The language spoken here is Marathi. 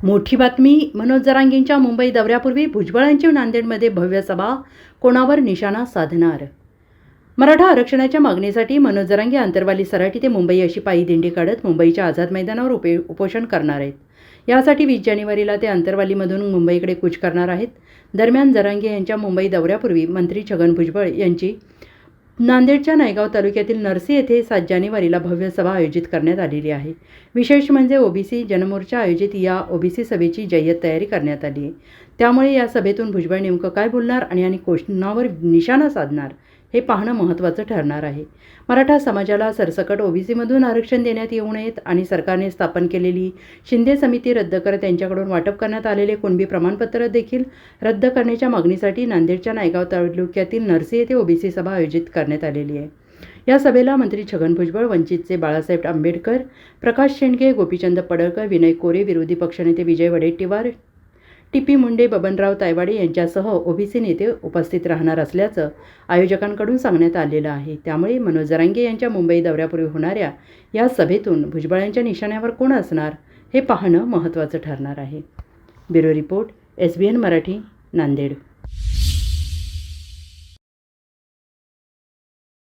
मोठी बातमी मनोज जरांगींच्या मुंबई दौऱ्यापूर्वी भुजबळांची नांदेडमध्ये भव्य सभा कोणावर निशाणा साधणार? मराठा आरक्षणाच्या मागणीसाठी मनोज जरांगे आंतरवाली सराठी ते मुंबई अशी पायी दिंडी काढत मुंबईच्या आझाद मैदानावर उपे उपोषण करणार आहेत. यासाठी वीस जानेवारीला ते आंतरवालीमधून मुंबईकडे कूच करणार आहेत. दरम्यान जरांगे यांच्या मुंबई दौऱ्यापूर्वी मंत्री छगन भुजबळ यांची नांदेडच्या नायगाव तालुक्यातील नरसी येथे सात जानेवारीला भव्य सभा आयोजित करण्यात आलेली आहे. विशेष म्हणजे ओबीसी जनमोर्चा आयोजित या ओबीसी सभेची जय्यत तयारी करण्यात आली आहे. त्यामुळे या सभेतून भुजबळ नेमकं काय बोलणार आणि आणि कोणावर निशाणा साधणार? हे पाहणं महत्त्वाचं ठरणार आहे. मराठा समाजाला सरसकट ओबीसीमधून आरक्षण देण्यात येऊ नयेत आणि सरकारने स्थापन केलेली शिंदे समिती रद्द करत त्यांच्याकडून वाटप करण्यात आलेले कुणबी प्रमाणपत्र देखील रद्द करण्याच्या मागणीसाठी नांदेडच्या नायगाव तालुक्यातील नरसी येथे ओबीसी सभा आयोजित करण्यात आलेली आहे. या सभेला मंत्री छगन भुजबळ वंचितचे बाळासाहेब आंबेडकर प्रकाश शेंडगे गोपीचंद पडळकर विनय कोरे विरोधी पक्षनेते विजय वडेट्टीवार टी पी मुंडे बबनराव तायवाडे यांच्यासह ओबीसी नेते उपस्थित राहणार असल्याचं आयोजकांकडून सांगण्यात आलेलं आहे. त्यामुळे मनोज जरांगे यांच्या मुंबई दौऱ्यापूर्वी होणाऱ्या या सभेतून भुजबळांच्या निशाण्यावर कोण असणार हे पाहणं महत्त्वाचं ठरणार आहे. Bureau report S B N Marathi Nanded.